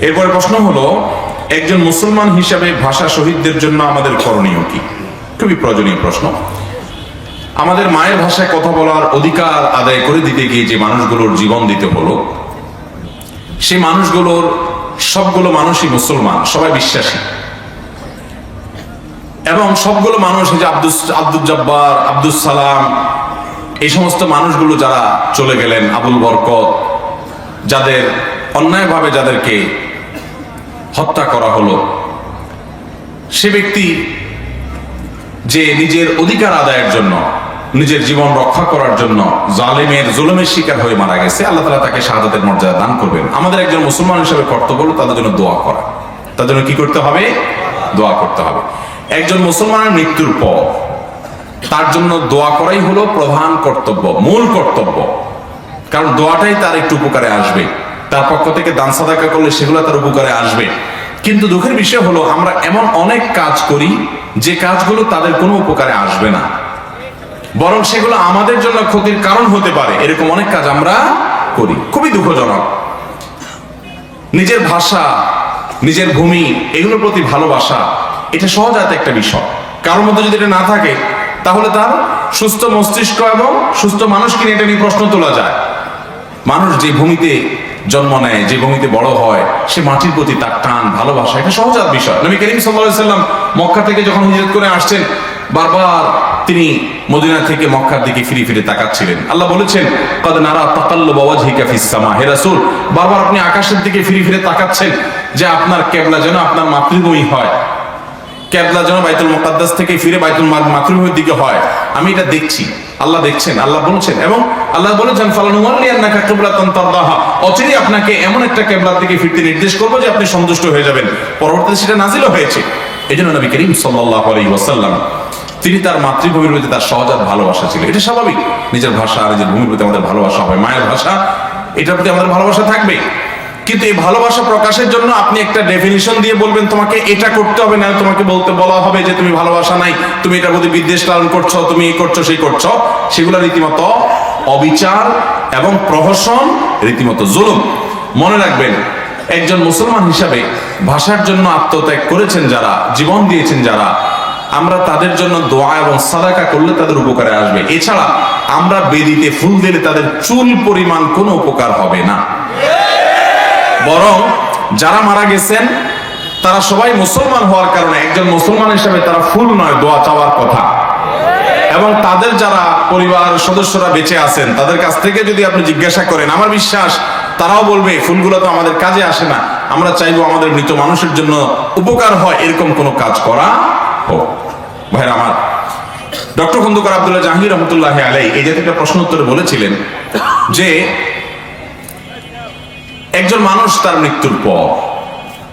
এরপরে প্রশ্ন হলো, একজন মুসলমান হিসাবে ভাষা শহীদদের জন্য আমাদের করণীয় কি? খুবই প্রয়োজনীয় প্রশ্ন। আমাদের মায়ের ভাষায় কথা বলার অধিকার আদায় করে দিতে গিয়ে যে মানুষগুলোর জীবন দিতে হলো, সেই মানুষগুলোর সবগুলো মানুষই মুসলমান, সবাই বিশ্বাসী। এবং সবগুলো মানুষ যে আব্দুল আব্দুল জব্বার আব্দুল সালাম, এই সমস্ত মানুষগুলো যারা চলে গেলেন আবুল বরকত, যাদের অন্যায়ভাবে যাদেরকে হত্যা করা হলো। সে ব্যক্তি যে নিজের অধিকার আদায়ের জন্য, নিজের জীবন রক্ষা করার জন্য জালেমের জুলুমের শিকার হয়ে মারা গেছে, আল্লাহ তালা তাকে শাহাদাতের মর্যাদা দান করবেন। আমাদের একজন মুসলমান হিসেবে কর্তব্য হলো তাদের জন্য দোয়া করা। তাদের জন্য কি করতে হবে? দোয়া করতে হবে। একজন মুসলমানের মৃত্যুর পর তার জন্য দোয়া করাই হলো প্রধান কর্তব্য, মূল কর্তব্য। কারণ দোয়াটাই তার একটু উপকারে আসবে। তার পক্ষ থেকে দান সাদাকা করলে সেগুলো তার উপকারে আসবে। কিন্তু দুঃখের বিষয় হলো, আমরা এমন অনেক কাজ করি, যে কাজগুলো তাদের কোনো উপকারে আসবে না। বরং সেগুলো আমাদের জন্য ক্ষতির কারণ হতে পারে, এরকম অনেক কাজ আমরা করি। খুবই দুঃখজনক। নিজের ভাষা, নিজের ভূমি, এগুলোর প্রতি ভালোবাসা, এটা সহজাত একটা বিষয়। কারোর মধ্যে যদি এটা না থাকে, তাহলে তার সুস্থ মস্তিষ্ক এবং সুস্থ মানুষকে নিয়ে এটা নিয়ে প্রশ্ন তোলা যায়। মানুষ যে ভূমিতে জন্ম নেয়, যে ভূমিতে বড় হয়, সে মাটির প্রতি তার টান, ভালোবাসা, এটা সহজাত বিষয়। নবী করিম সাল্লাহ সাল্লাম মক্কা থেকে যখন হিজরত করে আসছেন, বারবার তিনি মদিনা থেকে মক্কার দিকে ফিরে ফিরে তাকাচ্ছিলেন। আল্লাহ বলেছেন, কদ নারা তাকাল্লু ওয়াজহিকা ফিস সামা হে রাসূল, বারবার আপনি আকাশের দিকে ফিরে ফিরে তাকাচ্ছেন, যে আপনার কেবলা যেন আপনার মাতৃভূমি হয়। কেবলা যেন বাইতুল মুকাদ্দাস থেকে ফিরে বাইতুল মাতৃভূমির দিকে হয়। আমি এটা দেখছি। আল্লাহ দেখছেন, আল্লাহ বলছেন, এবং আল্লাহ বলেছেন অচিরেই আপনাকে এমন একটা কেবলার দিকে ফিরতে নির্দেশ করব যে আপনি সন্তুষ্ট হয়ে যাবেন। পরবর্তীতে সেটা নাজিলও হয়েছে। এই জন্য নবী করিম ওয়াসাল্লাম, তিনি তার মাতৃভূমির প্রতি তার সহজাত ভালোবাসা ছিল। এটা স্বাভাবিক। নিজের ভাষা নিজের ভূমির প্রতি আমাদের ভালোবাসা হয়। মায়ের ভাষা, এটার প্রতি আমাদের ভালোবাসা থাকবে কিন্তু এই ভালোবাসা প্রকাশের জন্য আপনি একটা ডেফিনিশন দিয়ে বলবেন, তোমাকে এটা করতে হবে, না তোমাকে বলতে বলা হবে যে তুমি ভালোবাসা নাই, তুমি এটার প্রতি বিদ্বেষ লালন করছ, তুমি এই করছ, সেই করছ। সেগুলো রীতিমতো অবিচার এবং প্রহসন, রীতিমতো জুলুম। মনে রাখবেন, একজন মুসলমান হিসাবে ভাষার জন্য আত্মত্যাগ করেছেন যারা, জীবন দিয়েছেন যারা, আমরা তাদের জন্য দোয়া এবং সাদাকা করলে তাদের উপকারে আসবে। এছাড়া আমরা বেদিতে ফুল দিলে তাদের চুল পরিমাণ কোনো উপকার হবে না। বরং যারা মারা গেছেন, তারা সবাই মুসলমান হওয়ার কারণে, একজন মুসলমান হিসেবে তারা ফুল নয়, দোয়া চাওয়ার কথা। এবং তাদের যারা পরিবার সদস্যরা বেঁচে আছেন, তাদের কাছ থেকে যদি আপনি জিজ্ঞাসা করেন, আমার বিশ্বাস তারাও বলবে ফুলগুলো তো আমাদের কাজে আসে না। আমরা চাইব আমাদের মৃত মানুষের জন্য উপকার হয়, এরকম কোনো কাজ করা হোক। ভাইরা আমার, ডক্টর খন্দকার আব্দুল্লাহ জাহাঙ্গীর রহমতুল্লাহ আলাই এই জাতীয় প্রশ্ন উত্তরে বলেছিলেন যে একজন মানুষ তার মৃত্যুর পর।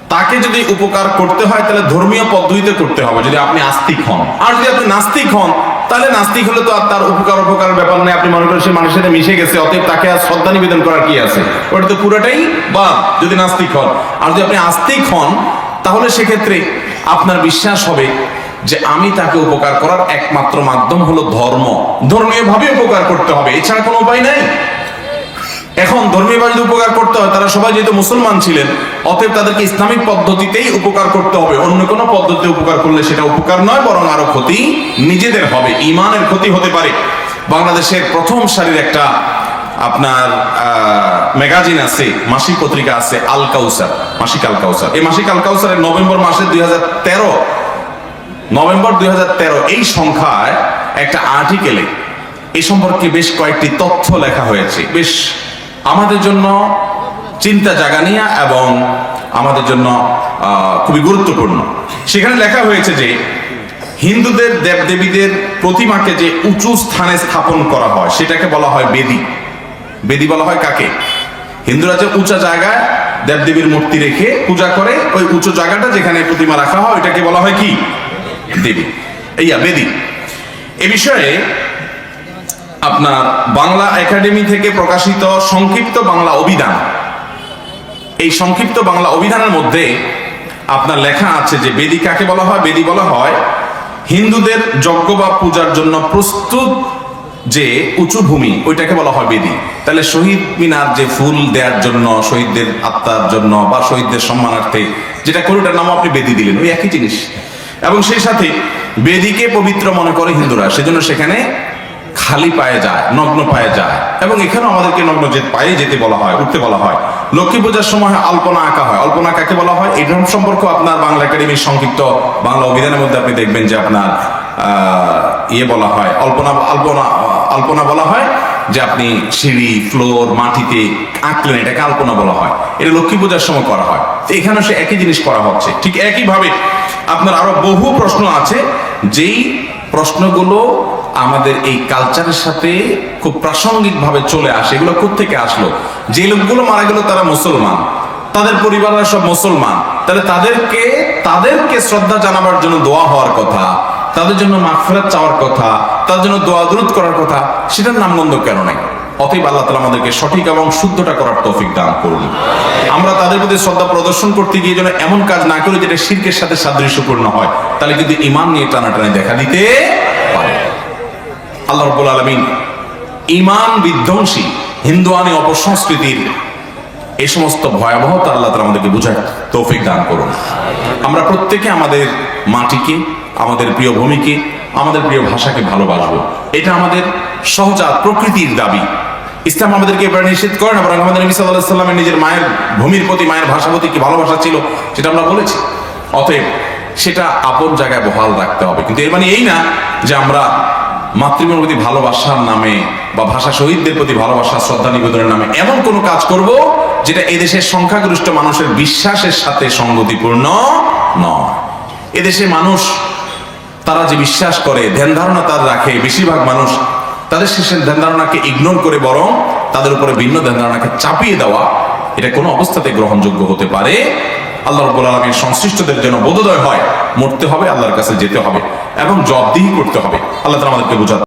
তাকে যদি উপকার করতে হয়, তাহলে ধর্মীয় পদ্ধতিতে করতে হবে। যদি আপনি আস্তিক হন। আর যদি আপনি নাস্তিক হন, তাহলে নাস্তিক হলে তো আর তার উপকার উপকারের ব্যাপার নেই। আপনি মনে করেন সে মানুষের সাথে মিশে গেছে, অতএব তাকে আর শ্রদ্ধা নিবেদন করার কি আছে? ওটা তো পুরোটাই বা যদি নাস্তিক হন। আর যদি আপনি আস্তিক হন, তাহলে সেক্ষেত্রে আপনার বিশ্বাস হবে যে আমি তাকে উপকার করার একমাত্র মাধ্যম হলো ধর্ম। ধর্মীয় ভাবে উপকার করতে হবে, এছাড়া কোনো উপায় নাই। এখন ধর্মীয় যদি উপকার করতে হয়, তারা সবাই যেহেতু মুসলমান ছিলেন, অতএব তাদেরকে ইসলামিক পদ্ধতিতেই উপকার করতে হবে। অন্য কোনো পদ্ধতিতে উপকার করলে সেটা উপকার নয়, বরং আরও ক্ষতি নিজেদের হবে ইমানের ক্ষতি হতে পারে। বাংলাদেশের প্রথম সারির একটা আপনার ম্যাগাজিন আছে, মাসিক পত্রিকা আছে, আল কাউসার, মাসিক আল কাউসার। এই মাসিক আল কাউসারের নভেম্বর মাসের দুই নভেম্বর দুই হাজার তেরো, এই সংখ্যায় একটা আর্টিকেলে এ সম্পর্কে বেশ কয়েকটি তথ্য লেখা হয়েছে। বেশ আমাদের জন্য চিন্তা জাগানিয়া এবং আমাদের জন্য খুবই গুরুত্বপূর্ণ। সেখানে লেখা হয়েছে যে, হিন্দুদের দেবদেবীদের প্রতিমাকে যে উঁচু স্থানে স্থাপন করা হয়, সেটাকে বলা হয় বেদি। বেদি বলা হয় কাকে? হিন্দুরা যে উঁচা জায়গায় দেবদেবীর মূর্তি রেখে পূজা করে, ওই উঁচু জায়গাটা যেখানে প্রতিমা রাখা হয়, ওইটাকে বলা হয় কি? দেবী। এইয়া, বেদি। এ বিষয়ে আপনার বাংলা একাডেমি থেকে প্রকাশিত সংক্ষিপ্ত বাংলা অভিধান। এই সংক্ষিপ্ত বাংলা অভিধানের মধ্যে আপনার লেখা আছে যে বেদি কাকে বলা হয়? বেদি বলা হয় হিন্দুদের যজ্ঞ বা পূজার জন্য প্রস্তুত যে উঁচু ভূমি, ওইটাকে বলা হয় বেদি। তাহলে শহীদ মিনার যে ফুল দেওয়ার জন্য, শহীদদের আত্মার জন্য বা শহীদদের সম্মানার্থে যেটা করে, ওটার নাম আপনি বেদি দিলেন, ওই একই জিনিস। এবং সেই সাথে বেদিকে পবিত্র মনে করে হিন্দুরা, সেজন্য সেখানে খালি পায়ে যায়, নগ্ন পায়ে যায়। এবং এখানেও আমাদেরকে নগ্ন যে পায়ে যেতে বলা হয়, উঠতে বলা হয়। লক্ষ্মী পূজার সময় আলপনা আঁকা হয়। আলপনা কাকে বলা হয়? ধরনের সম্পর্ক আপনার বাংলা একাডেমির সংক্ষিপ্ত বাংলা অভিধানের মধ্যে আপনি দেখবেন যে আপনার ইয়ে বলা হয় অল্পনা আলপনা আলপনা বলা হয় যে আপনি সিঁড়ি, ফ্লোর, মাটিতে আঁকলেন, এটাকে আলপনা বলা হয়। এটা লক্ষ্মী পূজার সময় করা হয়। তো এখানে সে একই জিনিস করা হচ্ছে। ঠিক একইভাবে আপনার আরও বহু প্রশ্ন আছে যেই প্রশ্নগুলো আমাদের এই কালচারের সাথে খুব প্রাসঙ্গিকভাবে চলে আসে। এগুলো থেকে আসলো? যে লোকগুলো মারা গেল তারা মুসলমান। তাদের পরিবারের সব মুসলমান। তাহলে তাদেরকে তাদেরকে শ্রদ্ধা জানাবার জন্য দোয়া হওয়ার কথা, তাদের জন্য মাফেরাত চাওয়ার কথা, তাদের জন্য দোয়া দূরত করার কথা, সেটার নামগন্ধ কেন নাই? অতএব আল্লাহ তালা আমাদেরকে সঠিক এবং শুদ্ধটা করার তৌফিক দান করুন। আমরা তাদের প্রতি শ্রদ্ধা প্রদর্শন করতে গিয়ে যেন এমন কাজ না করি যেটা শিরকের সাথে সাদৃশ্যপূর্ণ হয়, তাহলে কিন্তু ইমান নিয়ে টানাটানি দেখা দিতে পারে। আল্লাহ রব্বুল আলমিন ইমান বিধ্বংসী হিন্দুয়ানি অপসংস্কৃতির এই সমস্ত ভয়াবহতা আল্লাহ তালা আমাদেরকে বুঝায় তৌফিক দান করুন। আমরা প্রত্যেকে আমাদের মাটিকে, আমাদের প্রিয় ভূমিকে, আমাদের প্রিয় ভাষাকে ভালোবাসবো। এটা আমাদের সহজাত প্রকৃতির দাবি। ইসলাম আমাদেরকে এবার নিষেধ করে না, বরং আমাদের নবী সাল্লাহ সাল্লামের নিজের মায়ের ভূমির প্রতি, মায়ের ভাষা প্রতি কি ভালোবাসা ছিল সেটা আমরা বলেছি। অতএব সেটা আপন জায়গায় বহাল রাখতে হবে। কিন্তু এর মানে এই না যে আমরা মাতৃভূমির প্রতি ভালোবাসার নামে বা ভাষা শহীদদের প্রতি ভালোবাসা শ্রদ্ধা নিবেদনের নামে এমন কোনো কাজ করব যেটা এদেশের সংখ্যাগরিষ্ঠ মানুষের বিশ্বাসের সাথে সঙ্গতিপূর্ণ নয়। এদেশে মানুষ, তারা যে বিশ্বাস করে, ধ্যান ধারণা তার রাখে, বেশিরভাগ মানুষ তাদের শেষের ধ্যান ধারণাকে ইগনোর করে বরং তাদের উপরে ভিন্ন ধ্যান ধারণাকে চাপিয়ে দেওয়া, এটা কোনো অবস্থাতে গ্রহণযোগ্য হতে পারে। আল্লাহ রব্বুল আলমীর সংশ্লিষ্টদের জন্য বোধোদয় হয়, মরতে হবে, আল্লাহর কাছে যেতে হবে এবং জবদিহি করতে হবে। আল্লাহ তালা আমাদেরকে বোঝাতে